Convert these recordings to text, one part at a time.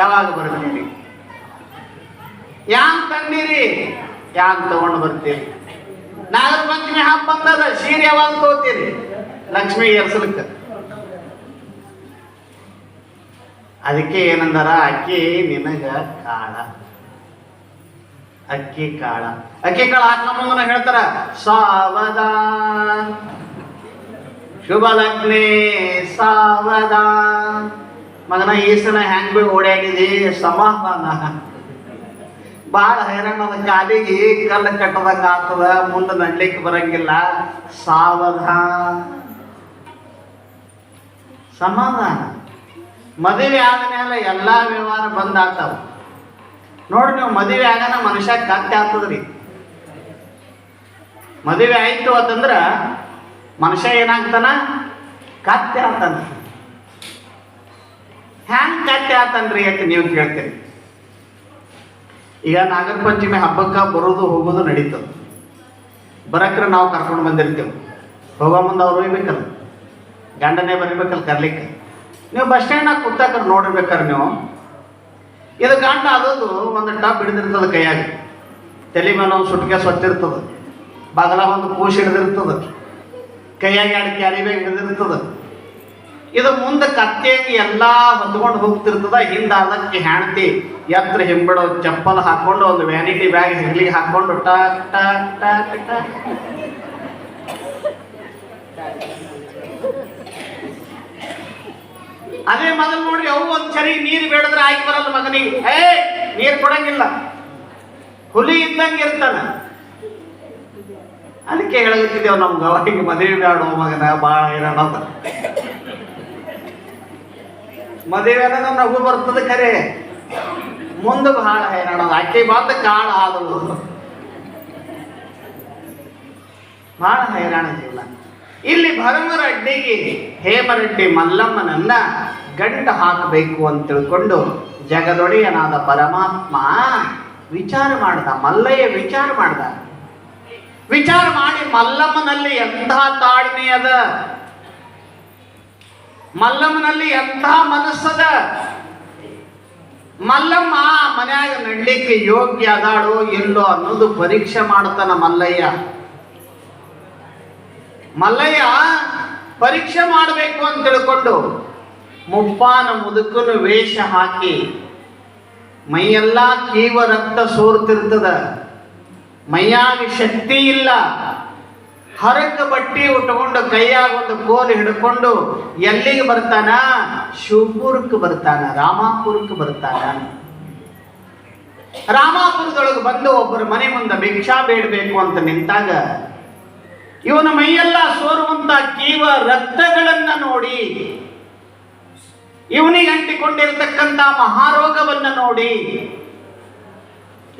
ಯಾವಾಗ ಬರ್ತೀನಿ Yang ತಂದಿರಿ? Yang ತಗೊಂಡು ಬರ್ತೀರಿ? ನಾಗರ ಪಂಚಮಿ ಹಬ್ಬ ಬಂದದ ಸೀರೆ ಯಾವಾಗ ತಗೋತೀರಿ? ಲಕ್ಷ್ಮಿ ಎರ್ಸಲಿಕ್ಕ ಅದಕ್ಕೆ ಏನಂದಾರ, ಅಕ್ಕಿ ನಿನಗ ಕಾಳ. ಅಕ್ಕಿ ಕಾಳ. ಅಕ್ಕಿ ಕಾಳ ಹಾಕೊಂಬಂದ್ರೆ ಹೇಳ್ತಾರ ಸಾವದ ಶುಭ ಲಗ್ನೆ ಸಾವಧಾನ್. ಮಗನ ಈ ಸಲ ಹೆಂಗ್ ಬಿ ಓಡಾಡಿದಿ ಸಮಾಧಾನ. ಬಾಳ ಹೈರಾಣ ಕಾಲಿಗೆ, ಕಲ್ಲು ಕಟ್ಟದಂಗ ಆಗ್ತದ ಮುಂದೆ ನಡ್ಲಿಕ್ಕೆ ಬರಂಗಿಲ್ಲ. ಸಾವಧಾನ. ಸಮಾಧಾನ. ಮದುವೆ ಆದಮೇಲೆ ಎಲ್ಲಾ ವ್ಯವಹಾರ ಬಂದ್ ಆಗ್ತಾವ. ನೋಡಿ ನೀವು ಮದುವೆ ಆಗನ ಮನುಷ್ಯ ಕತ್ತೆ ಆಗ್ತದ್ರಿ. ಮದುವೆ ಆಯ್ತು ಅಂತಂದ್ರ ಮನುಷ್ಯ ಏನಾಗ್ತಾನ? ಕತ್ತೆ ಆಗ್ತಾನ. ಹ್ಯಾಂಗ್ ಕಟ್ಟೆ ಆತನ್ರಿ ಯಾಕೆ ನೀವು ಕೇಳ್ತೀರಿ. ಈಗ ನಾಗರ ಪಂಚಮಿ ಹಬ್ಬಕ್ಕೆ ಬರೋದು ಹೋಗೋದು ನಡೀತದ. ಬರಕ್ರೆ ನಾವು ಕರ್ಕೊಂಡು ಬಂದಿರ್ತೇವೆ. ಹೋಗೋ ಮುಂದೆ ಅವ್ರು ಒಯ್ಬೇಕಲ್ಲ ಗಂಡನೇ ಬರಿಬೇಕಲ್ಲ ಕರ್ಲಿಕ್ಕೆ. ನೀವು ಬಸ್ ಸ್ಟ್ಯಾಂಡ್ನಾಗ ಕೂತಾಕರ್ ನೋಡಿರ್ಬೇಕಾರೆ ನೀವು. ಇದು ಗಂಡ ಅದೊಂದು ಒಂದು ಟಬ್ ಹಿಡಿದಿರ್ತದ ಕೈಯಾಗ. ತಲೆ ಮೇಲೆ ಒಂದು ಸುಟ್ಕೆ ಸೊತ್ತಿರ್ತದೆ. ಬಗಲ ಒಂದು ಕೂಸು ಹಿಡಿದಿರ್ತದ. ಕೈಯಾಗ ಎರಡು ಕ್ಯಾರಿ ಬ್ಯಾಗ್ ಹಿಡಿದಿರ್ತದ. ಇದು ಮುಂದೆ ಕತ್ತೆಯಾಗಿ ಎಲ್ಲ ಹೊತ್ಕೊಂಡು ಹೋಗ್ತಿರ್ತದ ಹಿಂದ ಅದಕ್ಕೆ ಹೆಣ್ತಿ ಎತ್ತರ ಹಿಂಬಿಡೋ ಚಪ್ಪಲ್ ಹಾಕೊಂಡು, ಒಂದು ವ್ಯಾನಿಟಿ ಬ್ಯಾಗ್ ಹೆಗ್ಲಿಗೆ ಹಾಕೊಂಡು ಟಕ್ ಅದೇ ಮೊದಲು ನೋಡ್ರಿ ಅವು ಒಂದ್ ಸರಿ ನೀರು ಬೇಡದ್ರೆ ಆಯ್ಕೆ ಬರಲ್ಲ ಮಗನಿಗೆ. ಏ, ನೀರು ಕೊಡಂಗಿಲ್ಲ. ಹುಲಿ ಇದ್ದಂಗೆ ಇರ್ತಾನ. ಅದಕ್ಕೆ ಹೇಳಿದ್ದೇವ್ ನಮ್ಗೆ ಅವಾಗಿಗೆ ಮದುವೆ ಬೇಡ ಮಗನ ಭಾಳ ಹೈರಾಣ ಮದುವೆ ಅನ್ನೋದು ನಗು ಬರ್ತದೆ ಖರೆ ಮುಂದೆ ಬಹಳ ಹೈರಾಣ. ಆಕೆ ಬಂದ ಕಾಳ ಆದವು. ಬಹಳ ಹೈರಾಣ ಜೀವನ. ಇಲ್ಲಿ ಭರಮರಡ್ಡಿಗೆ ಹೇಮರೆಡ್ಡಿ ಮಲ್ಲಮ್ಮನನ್ನ ಗಂಟು ಹಾಕಬೇಕು ಅಂತ ತಿಳ್ಕೊಂಡು ಜಗದೊಡೆಯನಾದ ಪರಮಾತ್ಮ ವಿಚಾರ ಮಾಡ್ದ. ಮಲ್ಲಯ್ಯ ವಿಚಾರ ಮಾಡ್ದ. ವಿಚಾರ ಮಾಡಿ ಮಲ್ಲಮ್ಮನಲ್ಲಿ ಎಂಥ ತಾಳ್ಮೆ ಅದ? ಮಲ್ಲಮ್ಮನಲ್ಲಿ ಎಂಥ ಮನಸ್ಸದ? ಮಲ್ಲಮ್ಮ ಮನ್ಯಾಗ ನಡ್ಲಿಕ್ಕೆ ಯೋಗ್ಯ ಅದಾಳೋ ಇಲ್ಲೋ ಅನ್ನೋದು ಪರೀಕ್ಷೆ ಮಾಡ್ತಾನ ಮಲ್ಲಯ್ಯ. ಮಲ್ಲಯ್ಯ, ಪರೀಕ್ಷೆ ಮಾಡಬೇಕು ಅಂತ ತಿಳ್ಕೊಂಡು ಮುಪ್ಪಾನ ಮುದುಕನ ವೇಷ ಹಾಕಿ ಮೈಯೆಲ್ಲ ಕೀವ ರಕ್ತ ಸೋರ್ತಿರ್ತದ. ಮೈಯಾಗ ಶಕ್ತಿ ಇಲ್ಲ. ಹರಕ ಬಟ್ಟಿ ಉಟ್ಕೊಂಡು ಕೈಯಾಗ ಒಂದು ಕೋಲು ಹಿಡ್ಕೊಂಡು ಎಲ್ಲಿಗೆ ಬರ್ತಾನ? ಶಿವಪುರಕ್ಕೆ ಬರ್ತಾನ, ರಾಮಾಪುರಕ್ಕೆ ಬರ್ತಾನ. ರಾಮಾಪುರದೊಳಗೆ ಬಂದು ಒಬ್ಬರ ಮನೆ ಮುಂದೆ ಭಿಕ್ಷಾ ಬೇಡಬೇಕು ಅಂತ ನಿಂತಾಗ ಇವನ ಮೈಯೆಲ್ಲ ಸೋರುವಂತ ಕೀವ ರಕ್ತಗಳನ್ನ ನೋಡಿ, ಇವನಿಗೆ ಅಂಟಿಕೊಂಡಿರ್ತಕ್ಕಂಥ ಮಹಾರೋಗವನ್ನ ನೋಡಿ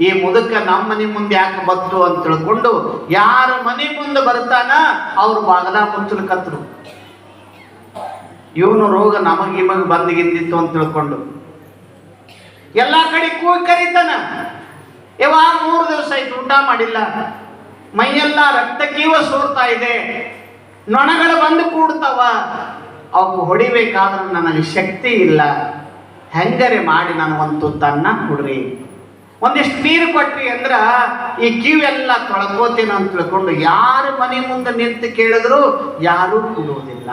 ಈ ಮುದುಕ ನಮ್ಮ ಮನೆ ಮುಂದೆ ಯಾಕೆ ಬತ್ತು ಅಂತ ತಿಳ್ಕೊಂಡು ಯಾರ ಮನೆ ಮುಂದೆ ಬರ್ತಾನ ಅವ್ರು ಬಾಗಲ ಮುಚ್ಚಲ್ಕತ್ರು ಇವನು ರೋಗ ನಮಗ್ ಇಮಗ್ ಬಂದಿಗಿಂದಿತ್ತು ಅಂತ ತಿಳ್ಕೊಂಡು. ಎಲ್ಲಾ ಕಡೆ ಕೂಗಿ ಕರೀತಾನ. ಯಾವಾಗ ಮೂರು ದಿವಸ ಆಯ್ತು, ಊಟ ಮಾಡಿಲ್ಲ. ಮೈಯೆಲ್ಲ ರಕ್ತ ಕೀವ ಸೋರ್ತಾ ಇದೆ. ನೊಣಗಳು ಬಂದು ಕೂಡ್ತಾವ. ಅವಕ್ಕೆ ಹೊಡಿಬೇಕಾದ್ರೆ ನನಗೆ ಶಕ್ತಿ ಇಲ್ಲ. ಹೆಂಗರೆ ಮಾಡಿ ನಾನು ಒಂದು ತುತ್ತನ್ನ ಕೊಡ್ರಿ. ಒಂದಿಷ್ಟು ನೀರು ಕೊಟ್ವಿ ಅಂದ್ರ ಈ ಕಿವೆಲ್ಲ ತೊಳ್ಕೋತೀನಿ ಅಂತ ತಿಳ್ಕೊಂಡು ಯಾರ ಮನೆ ಮುಂದೆ ನಿಂತು ಕೇಳಿದ್ರು ಯಾರೂ ಕೊಡುವುದಿಲ್ಲ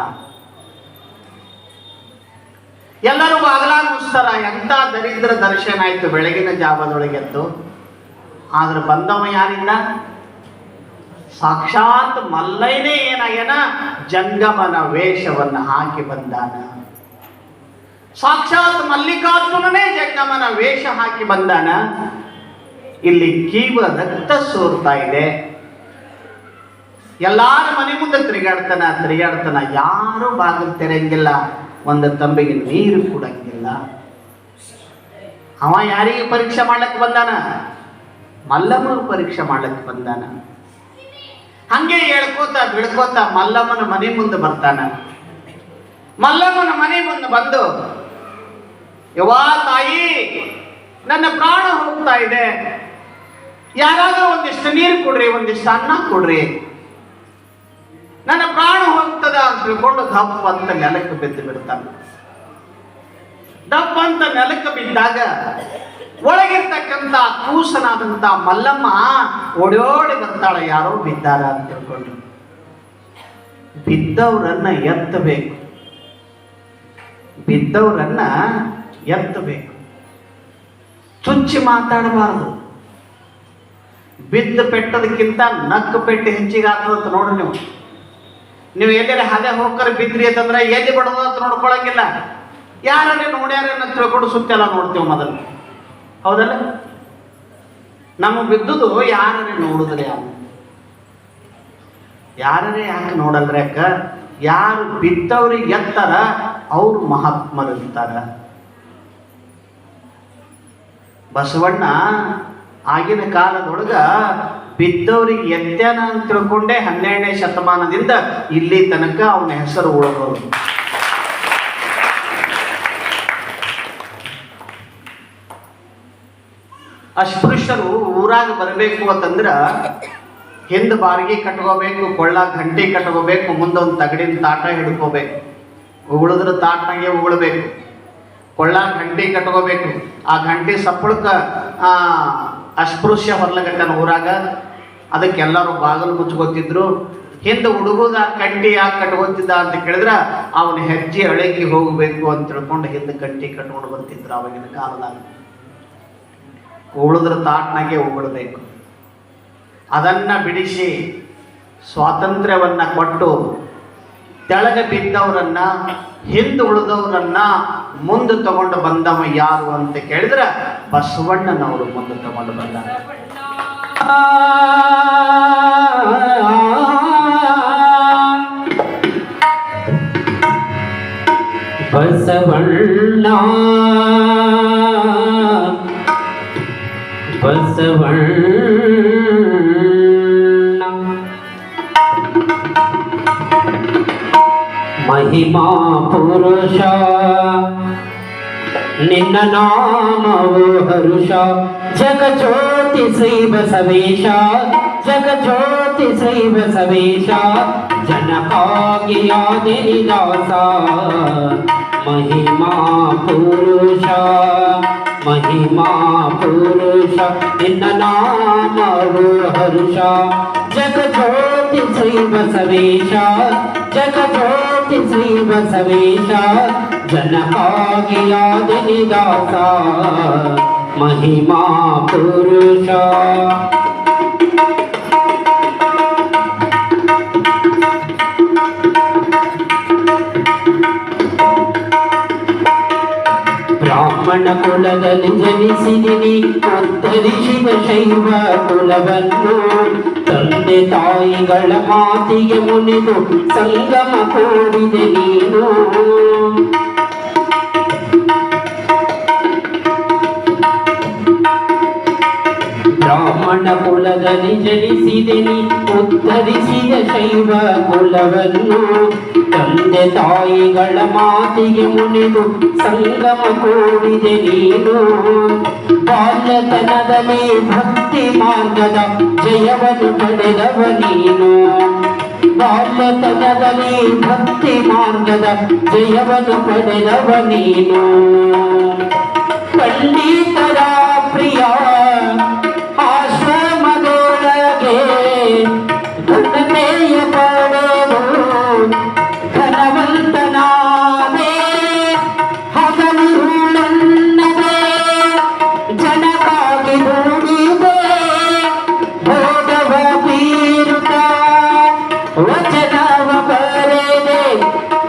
ಎಲ್ಲರೂ ಬಾಗಲ ಮುಸ್ತಾರ ಎಂತ ದರಿದ್ರ ದರ್ಶನ ಆಯ್ತು ಬೆಳಗಿನ ಜಾವದೊಳಗೆದ್ದು ಆದ್ರೆ ಬಂದವ ಯಾರಿಲ್ಲ ಸಾಕ್ಷಾತ್ ಮಲ್ಲೈನೇ ಏನಾಗ್ಯನ? ಜಂಗಮನ ವೇಷವನ್ನು ಹಾಕಿ ಬಂದಾನ. ಸಾಕ್ಷಾತ್ ಮಲ್ಲಿಕಾರ್ಜುನನೇ ಜಂಗಮನ ವೇಷ ಹಾಕಿ ಬಂದಾನ. ಇಲ್ಲಿ ಕೀವ ರಕ್ತ ಸೋರ್ತಾ ಇದೆ. ಎಲ್ಲಾರ ಮನೆ ಮುಂದೆ ತಿರುಗಾಡ್ತಾನ ತಿರುಗಾಡ್ತಾನ. ಯಾರು ಬಾಗಿಲು ತೆರೆಯಂಗಿಲ್ಲ, ಒಂದು ತಂಬಿಗೆ ನೀರು ಕೊಡಂಗಿಲ್ಲ. ಅವ ಯಾರಿಗೆ ಪರೀಕ್ಷೆ ಮಾಡ್ಲಕ್ಕೆ ಬಂದಾನ? ಮಲ್ಲಮ್ಮನ ಪರೀಕ್ಷೆ ಮಾಡ್ಲಕ್ಕೆ ಬಂದಾನ. ಹಂಗೆ ಹೇಳ್ಕೋತ, ಬಿಡ್ಕೋತ ಮಲ್ಲಮ್ಮನ ಮನೆ ಮುಂದೆ ಬರ್ತಾನ. ಮಲ್ಲಮ್ಮನ ಮನೆ ಮುಂದೆ ಬಂದು ಯವಾ ತಾಯಿ, ನನ್ನ ಪ್ರಾಣ ಹೋಗ್ತಾ ಇದೆ. ಯಾರಾದರೂ ಒಂದಿಷ್ಟು ನೀರು ಕೊಡ್ರಿ, ಒಂದಿಷ್ಟು ಅನ್ನ ಕೊಡ್ರಿ. ನನ್ನ ಪ್ರಾಣ ಹೋಗ್ತದ ಅಂತ ತಿಳ್ಕೊಂಡು ದಪ್ಪ ಅಂತ ನೆಲಕ್ಕೆ ಬಿದ್ದು ಬಿಡ್ತಾನೆ. ದಪ್ಪ ಅಂತ ನೆಲಕ್ಕೆ ಬಿದ್ದಾಗ ಒಳಗಿರ್ತಕ್ಕಂತ ಕೂಸನಾದಂತ ಮಲ್ಲಮ್ಮ ಓಡೋಡಿ ಬರ್ತಾಳೆ. ಯಾರೋ ಬಿದ್ದಾರ ಅಂತ ತಿಳ್ಕೊಂಡು. ಬಿದ್ದವರನ್ನ ಎತ್ತಬೇಕು. ಬಿದ್ದವರನ್ನ ಎತ್ತಬೇಕು. ತುಚ್ಚಿ ಮಾತಾಡಬಾರದು. ಬಿದ್ದ ಪೆಟ್ಟದಕ್ಕಿಂತ ನಕ್ಕು ಪೆಟ್ಟು ಹೆಚ್ಚಿಗೆ ಆಗ್ತದಂತ ನೋಡ್ರಿ ನೀವು. ನೀವು ಎಲ್ಲರ ಹದೆ ಹೋಗ್ಕರ ಬಿದ್ರಿ ಅಂತಂದ್ರೆ ಎಲ್ಲಿ ಬಡದು ಅಂತ ನೋಡ್ಕೊಳಂಗಿಲ್ಲ. ಯಾರನ್ನೇ ನೋಡ್ಯಾರ ಅಂತ ತಿಳ್ಕೊಂಡು ಸುತ್ತೆಲ್ಲ ನೋಡ್ತೇವೆ ಮೊದಲು. ಹೌದಲ್ಲ? ನಮ್ಮ ಬಿದ್ದುದು ಯಾರನ್ನೇ ನೋಡಿದ್ರೆ ಯಾರು? ಯಾರನ್ನೇ ಯಾಕೆ ನೋಡಲ್ರಿ ಅಕ್ಕ? ಯಾರು ಬಿದ್ದವ್ರಿಗೆ ಎತ್ತಾರ, ಅವ್ರು ಮಹಾತ್ಮರಿರ್ತಾರ. ಬಸವಣ್ಣ ಆಗಿನ ಕಾಲದೊಳಗ ಬಿದ್ದವ್ರಿಗೆ ಎತ್ಯಾನ ಅಂತ ತಿಳ್ಕೊಂಡೇ ಹನ್ನೆರಡನೇ ಶತಮಾನದಿಂದ ಇಲ್ಲಿ ತನಕ ಅವನ ಹೆಸರು ಉಳಿದವರು. ಅಸ್ಪೃಶ್ಯರು ಊರಾಗ ಬರಬೇಕು ಅಂತಂದ್ರ ಹಿಂದ ಬಾರ್ಗಿ ಕಟ್ಕೋಬೇಕು, ಕೊಳ್ಳ ಗಂಟೆ ಕಟ್ಕೋಬೇಕು, ಮುಂದೊಂದು ತಗಡಿನ ತಾಟ ಹಿಡ್ಕೋಬೇಕು. ಉಗುಳಿದ್ರೆ ತಾಟ್ನಾಗೆ ಉಗುಳ್ಬೇಕು. ಕೊಳ್ಳ ಗಂಟೆ ಕಟ್ಕೋಬೇಕು. ಆ ಘಂಟೆ ಸಪ್ಪಳಕ್ಕ ಅಸ್ಪೃಶ್ಯ ಹೊರಲಗಟ್ಟನ ಊರಾಗ, ಅದಕ್ಕೆಲ್ಲರೂ ಬಾಗಿಲು ಮುಚ್ಕೋತಿದ್ರು. ಹಿಂದೆ ಹುಡುಗದ ಕಂಟಿ ಯಾಕೆ ಕಟ್ಕೋತಿದ್ದ ಅಂತ ಕೇಳಿದ್ರ, ಅವನು ಹೆಜ್ಜೆ ಅಳಗಿ ಹೋಗಬೇಕು ಅಂತ ತಿಳ್ಕೊಂಡು ಹಿಂದೆ ಕಂಟಿ ಕಟ್ಕೊಂಡು ಬರ್ತಿದ್ರು ಅವಾಗಿನ ಕಾಲದಾಗ. ಉಳಿದ್ರ ತಾಟ್ನಾಗೆ ಉಗುಳಬೇಕು. ಅದನ್ನ ಬಿಡಿಸಿ ಸ್ವಾತಂತ್ರ್ಯವನ್ನ ಕೊಟ್ಟು ತೆಳಗೆ ಬಿದ್ದವರನ್ನ ಹಿಂದೆ ಉಳಿದವರನ್ನ ಮುಂದೆ ತಗೊಂಡು ಬಂದವ ಯಾರು ಅಂತ ಕೇಳಿದ್ರೆ ಬಸವಣ್ಣನವರು ಮುಂದೆ ತಗೊಂಡು ಬಂದ ಬಸವಣ್ಣ ಬಸವಣ್ಣ. మహిమా పురుష. నిన్న నామవు హరుష. జగజ్యోతి శైవ సవేశ జగజ్యోతి శైవ సవేశ జనకాగ్యాది నిదాస మహిమా పురుష. మహిమా పురుష. నిన్న నామవు హరుష. జగజ్యోతి శైవ సవేశ జగజ్యోతి श्री सवनायासा महिमा पुरुष ಬ್ರಾಹ್ಮಣ ಕುಲದಲ್ಲಿ ಜನಿಸಿದಿನಿ. ಉತ್ತರಿಸಿದ ಶೈವ ಕುಲವನ್ನು ತಂದೆ ತಾಯಿಗಳ ಮಾತಿಗೆ ಮುನಿದು ಸಂಗಮ ಕೋಡಿದೆ ನೀನು. ಕುಲದಲ್ಲಿ ಜನಿಸಿದೆನಿ ಉತ್ತರಿಸಿದ ಶೈವ ಕುಲವನ್ನು. ತಂದೆ ತಾಯಿಗಳ ಮಾತಿಗೆ ಮುನಿದು ಸಂಗಮ ಕೂಡಿದೆ ನೀನು. ಬಾಲ್ಯತನದಲ್ಲಿ ಭಕ್ತಿ ಮಾರ್ಗದ ಜಯವನ್ನು ಪಡೆದವ ನೀನು. ಬಾಲ್ಯತನದಲ್ಲಿ ಭಕ್ತಿ ಮಾರ್ಗದ ಜಯವನ್ನು ಪಡೆದವ ನೀನು. ಪಂಡಿತರ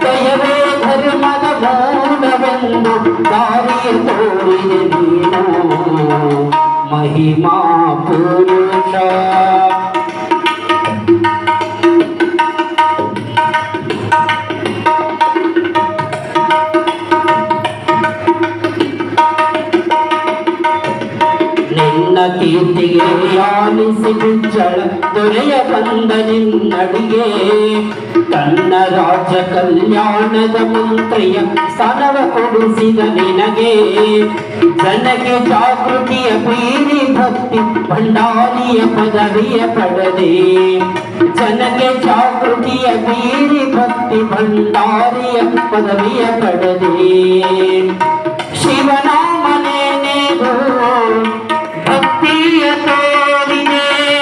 ದಯವೇ ಧರ್ಮದ ಮೂಲವೆಂದು ನೀನು. ಮಹಿಮಾ ಪುರುಷ. ಕೀರ್ತಿಗೆ ಆಲಿಸಿ ಬಿಚ್ಚಳ ದೊರೆಯ ಬಂದ ನಿನ್ನಡಿಗೆ ತನ್ನ ರಾಜ ಕಲ್ಯಾಣದ ಮಂತ್ರಿಯ ಸ್ಥಾನವ ಕೊಡಿಸಿದ ನಿನಗೆ. ಜನಕ್ಕೆ ಜಾಗೃತಿಯ ಬೀರಿ ಭಕ್ತಿ ಭಂಡಾರಿಯ ಪದವಿಯ ಪಡೆದೆ. ಜನಕ್ಕೆ ಜಾಗೃತಿಯ ಬೀರಿ ಭಕ್ತಿ ಭಂಡಾರಿಯ ಪದವಿಯ ಪಡೆದೆ. ಶಿವನ